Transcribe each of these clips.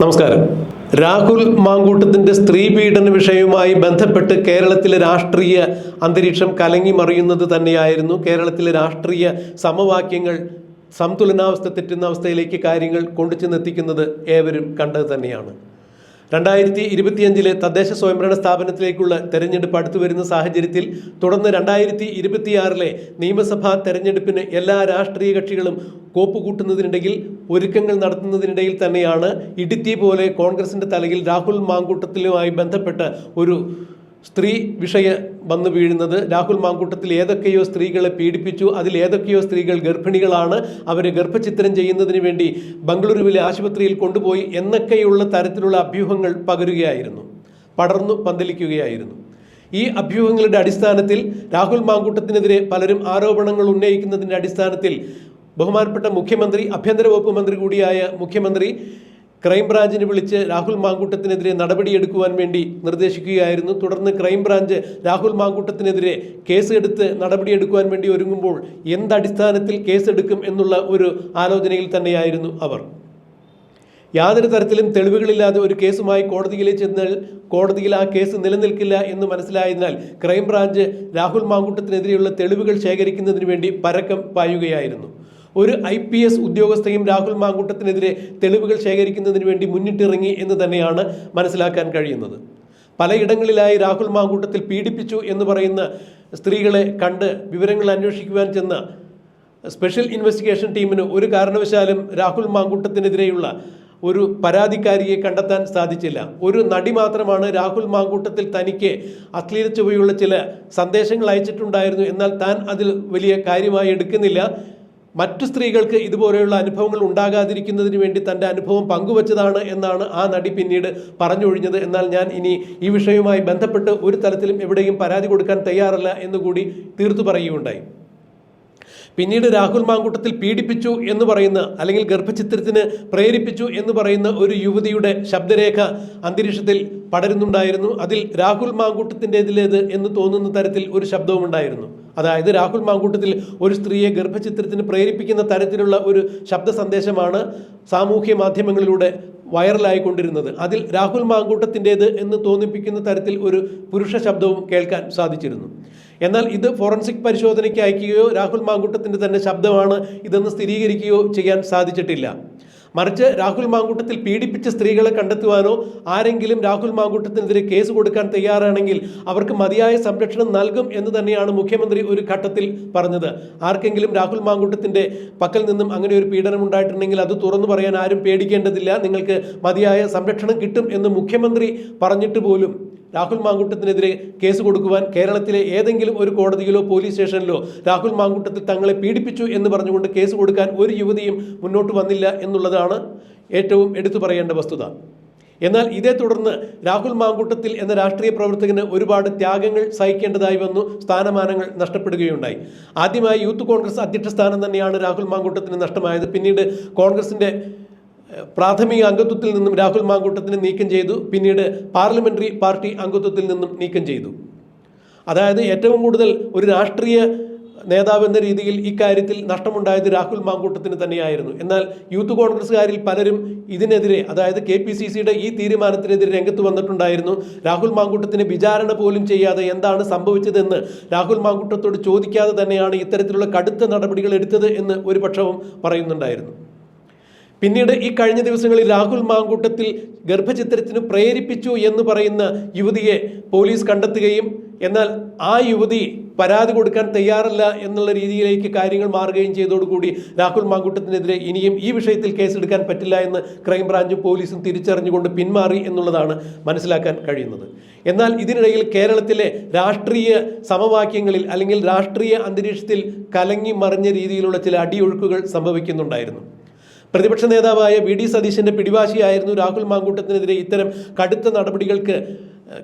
നമസ്കാരം. രാഹുൽ മാങ്കൂട്ടത്തിന്റെ സ്ത്രീ പീഡന വിഷയവുമായി ബന്ധപ്പെട്ട് കേരളത്തിലെ രാഷ്ട്രീയ അന്തരീക്ഷം കലങ്ങി മറിയുന്നത് തന്നെയായിരുന്നു. കേരളത്തിലെ രാഷ്ട്രീയ സമവാക്യങ്ങൾ സംതുലനാവസ്ഥ തെറ്റുന്ന അവസ്ഥയിലേക്ക് കാര്യങ്ങൾ കൊണ്ടുചെന്നെത്തിക്കുന്നത് ഏവരും കണ്ടത് തന്നെയാണ്. രണ്ടായിരത്തി ഇരുപത്തിയഞ്ചിലെ തദ്ദേശ സ്വയംഭരണ സ്ഥാപനത്തിലേക്കുള്ള തെരഞ്ഞെടുപ്പ് അടുത്തു വരുന്ന സാഹചര്യത്തിൽ തുടർന്ന് രണ്ടായിരത്തി ഇരുപത്തിയാറിലെ നിയമസഭാ തെരഞ്ഞെടുപ്പിന് എല്ലാ രാഷ്ട്രീയ കക്ഷികളും കോപ്പുകൂട്ടുന്നതിനിടയിൽ ഒരുക്കങ്ങൾ നടത്തുന്നതിനിടയിൽ തന്നെയാണ് ഇടുത്തി പോലെ കോൺഗ്രസിന്റെ തലയിൽ രാഹുൽ മാങ്കൂട്ടത്തിലുമായി ബന്ധപ്പെട്ട് ഒരു സ്ത്രീ വിഷയ വന്നു വീഴുന്നത് രാഹുൽ മാങ്കൂട്ടത്തിൽ ഏതൊക്കെയോ സ്ത്രീകളെ പീഡിപ്പിച്ചു. അതിൽ ഏതൊക്കെയോ സ്ത്രീകൾ ഗർഭിണികളാണ്. അവരെ ഗർഭചിത്രം ചെയ്യുന്നതിന് വേണ്ടി ബംഗളൂരുവിലെ ആശുപത്രിയിൽ കൊണ്ടുപോയി എന്നൊക്കെയുള്ള തരത്തിലുള്ള അഭ്യൂഹങ്ങൾ പകരുകയായിരുന്നു. പടർന്നു പന്തലിക്കുകയായിരുന്നു. ഈ അഭ്യൂഹങ്ങളുടെ അടിസ്ഥാനത്തിൽ രാഹുൽ മാങ്കൂട്ടത്തിനെതിരെ പലരും ആരോപണങ്ങൾ ഉന്നയിക്കുന്നതിന്റെ അടിസ്ഥാനത്തിൽ ബഹുമാനപ്പെട്ട മുഖ്യമന്ത്രി ആഭ്യന്തര വകുപ്പ് മന്ത്രി കൂടിയായ മുഖ്യമന്ത്രി ക്രൈംബ്രാഞ്ചിനെ വിളിച്ച് രാഹുൽ മാങ്കൂട്ടത്തിനെതിരെ നടപടിയെടുക്കുവാൻ വേണ്ടി നിർദ്ദേശിക്കുകയായിരുന്നു. തുടർന്ന് ക്രൈംബ്രാഞ്ച് രാഹുൽ മാങ്കൂട്ടത്തിനെതിരെ കേസെടുത്ത് നടപടിയെടുക്കുവാൻ വേണ്ടി ഒരുങ്ങുമ്പോൾ എന്തടിസ്ഥാനത്തിൽ കേസെടുക്കും എന്നുള്ള ഒരു ആലോചനയിൽ തന്നെയായിരുന്നു അവർ. യാതൊരു തരത്തിലും തെളിവുകളില്ലാതെ ഒരു കേസുമായി കോടതിയിലെ ചെന്നാൽ കോടതിയിൽ ആ കേസ് നിലനിൽക്കില്ല എന്ന് മനസ്സിലായതിനാൽ ക്രൈംബ്രാഞ്ച് രാഹുൽ മാങ്കൂട്ടത്തിനെതിരെയുള്ള തെളിവുകൾ ശേഖരിക്കുന്നതിന് വേണ്ടി പരക്കം പായുകയായിരുന്നു. ഒരു ഐ പി എസ് ഉദ്യോഗസ്ഥയും രാഹുൽ മാങ്കൂട്ടത്തിനെതിരെ തെളിവുകൾ ശേഖരിക്കുന്നതിന് വേണ്ടി മുന്നിട്ടിറങ്ങി എന്ന് തന്നെയാണ് മനസ്സിലാക്കാൻ കഴിയുന്നത്. പലയിടങ്ങളിലായി രാഹുൽ മാങ്കൂട്ടത്തിൽ പീഡിപ്പിച്ചു എന്ന് പറയുന്ന സ്ത്രീകളെ കണ്ട് വിവരങ്ങൾ അന്വേഷിക്കുവാൻ ചെന്ന സ്പെഷ്യൽ ഇൻവെസ്റ്റിഗേഷൻ ടീമിന് ഒരു കാരണവശാലും രാഹുൽ മാങ്കൂട്ടത്തിനെതിരെയുള്ള ഒരു പരാതിക്കാരിയെ കണ്ടെത്താൻ സാധിച്ചില്ല. ഒരു നടി മാത്രമാണ് രാഹുൽ മാങ്കൂട്ടത്തിൽ തനിക്ക് അശ്ലീല ചുവയുള്ള ചില സന്ദേശങ്ങൾ അയച്ചിട്ടുണ്ടായിരുന്നു. എന്നാൽ താൻ അതിൽ വലിയ കാര്യമായി എടുക്കുന്നില്ല. മറ്റു സ്ത്രീകൾക്ക് ഇതുപോലെയുള്ള അനുഭവങ്ങൾ ഉണ്ടാകാതിരിക്കുന്നതിന് വേണ്ടി തന്റെ അനുഭവം പങ്കുവച്ചതാണ് എന്നാണ് ആ നടി പിന്നീട് പറഞ്ഞൊഴിഞ്ഞത്. എന്നാൽ ഞാൻ ഇനി ഈ വിഷയവുമായി ബന്ധപ്പെട്ട് ഒരു തലത്തിലും എവിടെയും പരാതി കൊടുക്കാൻ തയ്യാറല്ല എന്നുകൂടി തീർത്തു പറയുകയുണ്ടായി. പിന്നീട് രാഹുൽ മാങ്കൂട്ടത്തിൽ പീഡിപ്പിച്ചു എന്ന് പറയുന്ന അല്ലെങ്കിൽ ഗർഭചിത്രത്തിന് പ്രേരിപ്പിച്ചു എന്ന് പറയുന്ന ഒരു യുവതിയുടെ ശബ്ദരേഖ അന്തരീക്ഷത്തിൽ പടരുന്നുണ്ടായിരുന്നു. അതിൽ രാഹുൽ മാങ്കൂട്ടത്തിന്റെതിലേത് എന്ന് തോന്നുന്ന തരത്തിൽ ഒരു ശബ്ദവും ഉണ്ടായിരുന്നു. അതായത് രാഹുൽ മാങ്കൂട്ടത്തിൽ ഒരു സ്ത്രീയെ ഗർഭചിത്രത്തിന് പ്രേരിപ്പിക്കുന്ന തരത്തിലുള്ള ഒരു ശബ്ദ സന്ദേശമാണ് സാമൂഹ്യ മാധ്യമങ്ങളിലൂടെ വൈറലായിക്കൊണ്ടിരുന്നത്. അതിൽ രാഹുൽ മാങ്കൂട്ടത്തിന്റേത് എന്ന് തോന്നിപ്പിക്കുന്ന തരത്തിൽ ഒരു പുരുഷ ശബ്ദവും കേൾക്കാൻ സാധിച്ചിരുന്നു. എന്നാൽ ഇത് ഫോറൻസിക് പരിശോധനയ്ക്ക് അയക്കുകയോ രാഹുൽ മാങ്കൂട്ടത്തിന്റെ തന്നെ ശബ്ദമാണ് ഇതെന്ന് സ്ഥിരീകരിക്കുകയോ ചെയ്യാൻ സാധിച്ചിട്ടില്ല. മറിച്ച് രാഹുൽ മാങ്കൂട്ടത്തിൽ പീഡിപ്പിച്ച സ്ത്രീകളെ കണ്ടെത്തുവാനോ ആരെങ്കിലും രാഹുൽ മാങ്കൂട്ടത്തിനെതിരെ കേസ് കൊടുക്കാൻ തയ്യാറാണെങ്കിൽ അവർക്ക് മതിയായ സംരക്ഷണം നൽകും എന്ന് തന്നെയാണ് മുഖ്യമന്ത്രി ഒരു ഘട്ടത്തിൽ പറഞ്ഞത്. ആർക്കെങ്കിലും രാഹുൽ മാങ്കൂട്ടത്തിന്റെ പക്കൽ നിന്നും അങ്ങനെ ഒരു പീഡനം ഉണ്ടായിട്ടുണ്ടെങ്കിൽ അത് തുറന്നു പറയാൻ ആരും പേടിക്കേണ്ടതില്ല. നിങ്ങൾക്ക് മതിയായ സംരക്ഷണം കിട്ടും എന്ന് മുഖ്യമന്ത്രി പറഞ്ഞിട്ട് പോലും രാഹുൽ മാങ്കൂട്ടത്തിനെതിരെ കേസ് കൊടുക്കുവാൻ കേരളത്തിലെ ഏതെങ്കിലും ഒരു കോടതിയിലോ പോലീസ് സ്റ്റേഷനിലോ രാഹുൽ മാങ്കൂട്ടത്തിൽ തങ്ങളെ പീഡിപ്പിച്ചു എന്ന് പറഞ്ഞുകൊണ്ട് കേസ് കൊടുക്കാൻ ഒരു യുവതിയും മുന്നോട്ട് വന്നില്ല എന്നുള്ളതാണ് ഏറ്റവും എടുത്തു പറയേണ്ട വസ്തുത. എന്നാൽ ഇതേ തുടർന്ന് രാഹുൽ മാങ്കൂട്ടത്തിൽ എന്ന രാഷ്ട്രീയ പ്രവർത്തകന് ഒരുപാട് ത്യാഗങ്ങൾ സഹിക്കേണ്ടതായി വന്നു സ്ഥാനമാനങ്ങൾ നഷ്ടപ്പെടുകയുണ്ടായി. ആദ്യമായി യൂത്ത് കോൺഗ്രസ് അധ്യക്ഷ സ്ഥാനം തന്നെയാണ് രാഹുൽ മാങ്കൂട്ടത്തിന് നഷ്ടമായത്. പിന്നീട് കോൺഗ്രസിന്റെ പ്രാഥമിക അംഗത്വത്തിൽ നിന്നും രാഹുൽ മാങ്കൂട്ടത്തിനെ നീക്കം ചെയ്തു പിന്നീട് പാർലമെന്ററി പാർട്ടി അംഗത്വത്തിൽ നിന്നും നീക്കം ചെയ്തു. അതായത് ഏറ്റവും കൂടുതൽ ഒരു രാഷ്ട്രീയ നേതാവ് എന്ന രീതിയിൽ ഇക്കാര്യത്തിൽ നഷ്ടമുണ്ടായത് രാഹുൽ മാങ്കൂട്ടത്തിന് തന്നെയായിരുന്നു. എന്നാൽ യൂത്ത് കോൺഗ്രസ്സുകാരിൽ പലരും ഇതിനെതിരെ അതായത് കെ പി സി സിയുടെ ഈ തീരുമാനത്തിനെതിരെ രംഗത്ത് വന്നിട്ടുണ്ടായിരുന്നു. രാഹുൽ മാങ്കൂട്ടത്തിന് വിചാരണ പോലും ചെയ്യാതെ എന്താണ് സംഭവിച്ചതെന്ന് രാഹുൽ മാങ്കൂട്ടത്തോട് ചോദിക്കാതെ തന്നെയാണ് ഇത്തരത്തിലുള്ള കടുത്ത നടപടികൾ എടുത്തത് എന്ന് ഒരു പക്ഷവും പറയുന്നുണ്ടായിരുന്നു. പിന്നീട് ഈ കഴിഞ്ഞ ദിവസങ്ങളിൽ രാഹുൽ മാങ്കൂട്ടത്തിൽ ഗർഭചിത്രത്തിന് പ്രേരിപ്പിച്ചു എന്ന് പറയുന്ന യുവതിയെ പോലീസ് കണ്ടെത്തുകയും എന്നാൽ ആ യുവതി പരാതി കൊടുക്കാൻ തയ്യാറല്ല എന്നുള്ള രീതിയിലേക്ക് കാര്യങ്ങൾ മാറുകയും ചെയ്തതോടുകൂടി രാഹുൽ മാങ്കൂട്ടത്തിനെതിരെ ഇനിയും ഈ വിഷയത്തിൽ കേസെടുക്കാൻ പറ്റില്ല എന്ന് ക്രൈംബ്രാഞ്ചും പോലീസും തിരിച്ചറിഞ്ഞുകൊണ്ട് പിന്മാറി എന്നുള്ളതാണ് മനസ്സിലാക്കാൻ കഴിയുന്നത്. എന്നാൽ ഇതിനിടയിൽ കേരളത്തിലെ രാഷ്ട്രീയ സമവാക്യങ്ങളിൽ അല്ലെങ്കിൽ രാഷ്ട്രീയ അന്തരീക്ഷത്തിൽ കലങ്ങി മറിഞ്ഞ രീതിയിലുള്ള ചില അടിയൊഴുക്കുകൾ സംഭവിക്കുന്നുണ്ടായിരുന്നു. പ്രതിപക്ഷ നേതാവായ വി ഡി സതീശന്റെ പിടിവാശിയായിരുന്നു രാഹുൽ മാങ്കൂട്ടത്തിനെതിരെ ഇത്തരം കടുത്ത നടപടികൾക്ക്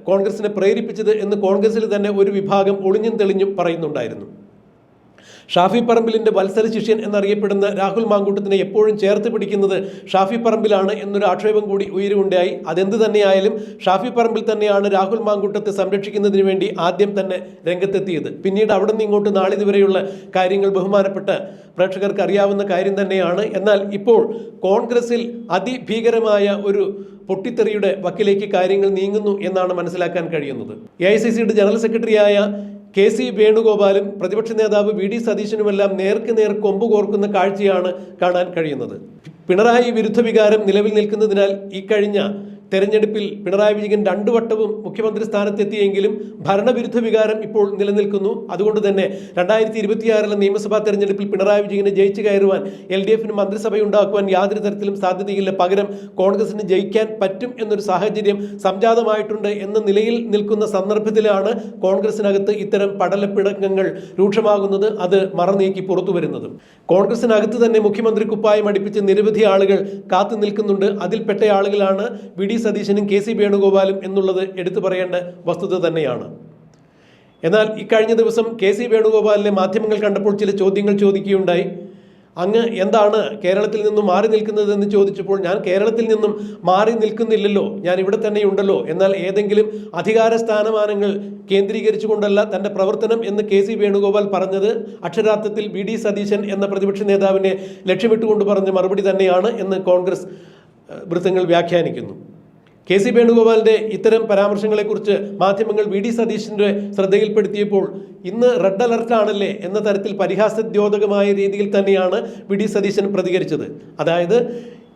കോൺഗ്രസിനെ പ്രേരിപ്പിച്ചത് എന്ന് കോൺഗ്രസിൽ തന്നെ ഒരു വിഭാഗം ഒളിഞ്ഞും തെളിഞ്ഞും പറയുന്നുണ്ടായിരുന്നു. ഷാഫി പറമ്പിലിന്റെ വത്സര ശിഷ്യൻ എന്നറിയപ്പെടുന്ന രാഹുൽ മാങ്കൂട്ടത്തിനെ എപ്പോഴും ചേർത്ത് പിടിക്കുന്നത് ഷാഫി പറമ്പിലാണ് എന്നൊരു ആക്ഷേപം കൂടി ഉയരുകയുണ്ടായി. അതെന്ത് തന്നെയായാലും ഷാഫി പറമ്പിൽ തന്നെയാണ് രാഹുൽ മാങ്കൂട്ടത്തെ സംരക്ഷിക്കുന്നതിന് വേണ്ടി ആദ്യം തന്നെ രംഗത്തെത്തിയത്. പിന്നീട് അവിടെ നിന്ന് ഇങ്ങോട്ട് നാളിതുവരെയുള്ള കാര്യങ്ങൾ ബഹുമാനപ്പെട്ട പ്രേക്ഷകർക്ക് അറിയാവുന്ന കാര്യം തന്നെയാണ്. എന്നാൽ ഇപ്പോൾ കോൺഗ്രസിൽ അതിഭീകരമായ ഒരു പൊട്ടിത്തെറിയുടെ വക്കിലേക്ക് കാര്യങ്ങൾ നീങ്ങുന്നു എന്നാണ് മനസ്സിലാക്കാൻ കഴിയുന്നത്. എ ഐ സി സിയുടെ ജനറൽ സെക്രട്ടറിയായ കെ സി വേണുഗോപാലും പ്രതിപക്ഷ നേതാവ് വി ഡി സതീശനുമെല്ലാം നേർക്ക് നേർ കൊമ്പ് കോർക്കുന്ന കാഴ്ചയാണ് കാണാൻ കഴിയുന്നത്. പിണറായി വിരുദ്ധ വികാരം നിലവിൽ നിൽക്കുന്നതിനാൽ ഈ കഴിഞ്ഞ തെരഞ്ഞെടുപ്പിൽ പിണറായി വിജയൻ രണ്ടു വട്ടവും മുഖ്യമന്ത്രി സ്ഥാനത്തെത്തിയെങ്കിലും ഭരണവിരുദ്ധ വികാരം ഇപ്പോൾ നിലനിൽക്കുന്നു. അതുകൊണ്ട് തന്നെ രണ്ടായിരത്തി ഇരുപത്തിയാറിലെ നിയമസഭാ തെരഞ്ഞെടുപ്പിൽ പിണറായി വിജയനെ ജയിച്ചു കയറുവാൻ എൽ ഡി എഫിന് മന്ത്രിസഭയുണ്ടാക്കുവാൻ യാതൊരു തരത്തിലും സാധ്യതയില്ല. പകരം കോൺഗ്രസിന് ജയിക്കാൻ പറ്റും എന്നൊരു സാഹചര്യം സംജാതമായിട്ടുണ്ട് എന്ന നിലയിൽ നിൽക്കുന്ന സന്ദർഭത്തിലാണ് കോൺഗ്രസിനകത്ത് ഇത്തരം പടലപ്പിടക്കങ്ങൾ രൂക്ഷമാകുന്നത്. അത് മറനീക്കി പുറത്തു വരുന്നത്. കോൺഗ്രസിനകത്ത് തന്നെ മുഖ്യമന്ത്രി കുപ്പായം അടുപ്പിച്ച് നിരവധി ആളുകൾ കാത്തു നിൽക്കുന്നുണ്ട്. അതിൽപ്പെട്ട ആളുകളാണ് വി ഡി സതീശനും കെ സി വേണുഗോപാലും എന്നുള്ളത് എടുത്തു പറയേണ്ട വസ്തുത തന്നെയാണ്. എന്നാൽ ഇക്കഴിഞ്ഞ ദിവസം കെ സി വേണുഗോപാലിനെ മാധ്യമങ്ങൾ കണ്ടപ്പോൾ ചില ചോദ്യങ്ങൾ ചോദിക്കുകയുണ്ടായി. അങ്ങ് എന്താണ് കേരളത്തിൽ നിന്നും മാറി നിൽക്കുന്നതെന്ന് ചോദിച്ചപ്പോൾ ഞാൻ കേരളത്തിൽ നിന്നും മാറി നിൽക്കുന്നില്ലല്ലോ ഞാൻ ഇവിടെ തന്നെയുണ്ടല്ലോ എന്നാൽ ഏതെങ്കിലും അധികാര സ്ഥാനമാനങ്ങൾ കേന്ദ്രീകരിച്ചുകൊണ്ടല്ല തന്റെ പ്രവർത്തനം എന്ന് കെ സി വേണുഗോപാൽ പറഞ്ഞത്. അക്ഷരാർത്ഥത്തിൽ വി ഡി സതീശൻ എന്ന പ്രതിപക്ഷ നേതാവിനെ ലക്ഷ്യമിട്ടുകൊണ്ട് പറഞ്ഞ മറുപടി തന്നെയാണ് എന്ന് കോൺഗ്രസ് വൃത്തങ്ങൾ വ്യാഖ്യാനിക്കുന്നു. കെ സി വേണുഗോപാലിന്റെ ഇത്തരം പരാമർശങ്ങളെക്കുറിച്ച് മാധ്യമങ്ങൾ വി ഡി സതീശന്റെ ശ്രദ്ധയിൽപ്പെടുത്തിയപ്പോൾ ഇന്ന് റെഡ് അലർട്ട് ആണല്ലേ എന്ന തരത്തിൽ പരിഹാസദ്യോതകമായ രീതിയിൽ തന്നെയാണ് വി ഡി സതീശൻ പ്രതികരിച്ചത്. അതായത്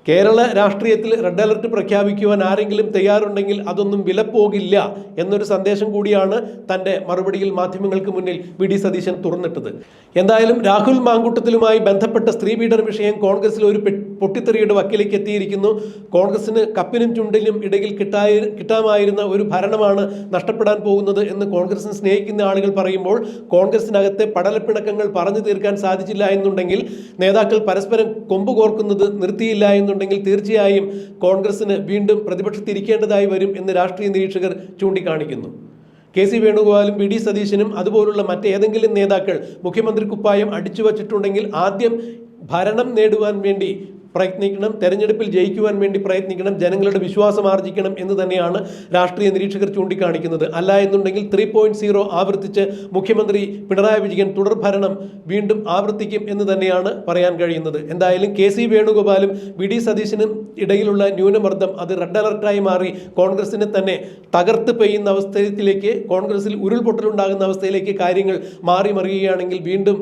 കേരള രാഷ്ട്രീയത്തിൽ റെഡ് അലർട്ട് പ്രഖ്യാപിക്കുവാൻ ആരെങ്കിലും തയ്യാറുണ്ടെങ്കിൽ അതൊന്നും വിലപ്പോകില്ല എന്നൊരു സന്ദേശം കൂടിയാണ് തന്റെ മറുപടിയിൽ മാധ്യമങ്ങൾക്ക് മുന്നിൽ വി ഡി സതീശൻ തുറന്നിട്ടത്. എന്തായാലും രാഹുൽ മാങ്കൂട്ടത്തിലുമായി ബന്ധപ്പെട്ട സ്ത്രീ സ്ത്രീപീഡന വിഷയം കോൺഗ്രസിൽ ഒരു പൊട്ടിത്തെറിയുടെ വക്കിലേക്ക് എത്തിയിരിക്കുന്നു. കോൺഗ്രസിന് കപ്പിനും ചുണ്ടിലും ഇടയിൽ കിട്ടായി കിട്ടാമായിരുന്ന ഒരു ഭരണമാണ് നഷ്ടപ്പെടാൻ പോകുന്നത് എന്ന് കോൺഗ്രസിന് സ്നേഹിക്കുന്ന ആളുകൾ പറയുമ്പോൾ കോൺഗ്രസിനകത്തെ പടലപ്പിണക്കങ്ങൾ പറഞ്ഞു തീർക്കാൻ സാധിച്ചില്ല എന്നുണ്ടെങ്കിൽ നേതാക്കൾ പരസ്പരം കൊമ്പ് കോർക്കുന്നത് നിർത്തിയില്ല എന്നുണ്ടെങ്കിൽ തീർച്ചയായും കോൺഗ്രസിന് വീണ്ടും പ്രതിപക്ഷത്തിരിക്കേണ്ടതായി വരും എന്ന് രാഷ്ട്രീയ നിരീക്ഷകർ ചൂണ്ടിക്കാണിക്കുന്നു. കെ സി വേണുഗോപാലും വി ഡി സതീശനും അതുപോലുള്ള മറ്റേതെങ്കിലും നേതാക്കൾ മുഖ്യമന്ത്രി കുപ്പായം അടിച്ചു വച്ചിട്ടുണ്ടെങ്കിൽ ആദ്യം ഭരണം നേടുവാൻ വേണ്ടി പ്രയത്നിക്കണം തെരഞ്ഞെടുപ്പിൽ ജയിക്കുവാൻ വേണ്ടി പ്രയത്നിക്കണം ജനങ്ങളുടെ വിശ്വാസം ആർജിക്കണം എന്ന് തന്നെയാണ് രാഷ്ട്രീയ നിരീക്ഷകർ ചൂണ്ടിക്കാണിക്കുന്നത്. അല്ല എന്നുണ്ടെങ്കിൽ ത്രീ പോയിന്റ് സീറോ ആവർത്തിച്ച് മുഖ്യമന്ത്രി പിണറായി വിജയൻ തുടർഭരണം വീണ്ടും ആവർത്തിക്കും എന്ന് തന്നെയാണ് പറയാൻ കഴിയുന്നത്. എന്തായാലും കെ സി വേണുഗോപാലും വി ഡി സതീശനും ഇടയിലുള്ള ന്യൂനമർദ്ദം അത് റെഡ് അലർട്ടായി മാറി. കോൺഗ്രസിനെ തന്നെ തകർത്ത് പെയ്യുന്ന അവസ്ഥയിലേക്ക് കോൺഗ്രസിൽ ഉരുൾപൊട്ടലുണ്ടാകുന്ന അവസ്ഥയിലേക്ക് കാര്യങ്ങൾ മാറി മറിയുകയാണെങ്കിൽ വീണ്ടും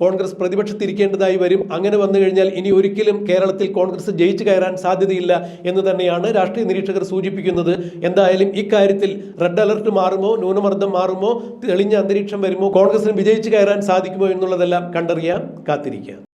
കോൺഗ്രസ് പ്രതിപക്ഷത്തിരിക്കേണ്ടതായി വരും. അങ്ങനെ വന്നു കഴിഞ്ഞാൽ ഇനി ഒരിക്കലും കേരളത്തിൽ കോൺഗ്രസ് ജയിച്ചു കയറാൻ സാധ്യതയില്ല എന്ന് തന്നെയാണ് രാഷ്ട്രീയ നിരീക്ഷകർ സൂചിപ്പിക്കുന്നത്. എന്തായാലും ഇക്കാര്യത്തിൽ റെഡ് അലർട്ട് മാറുമോ? ന്യൂനമർദ്ദം മാറുമോ? തെളിഞ്ഞ അന്തരീക്ഷം വരുമോ? കോൺഗ്രസിന് വിജയിച്ചു കയറാൻ സാധിക്കുമോ എന്നുള്ളതെല്ലാം കണ്ടറിയാൻ കാത്തിരിക്കുക.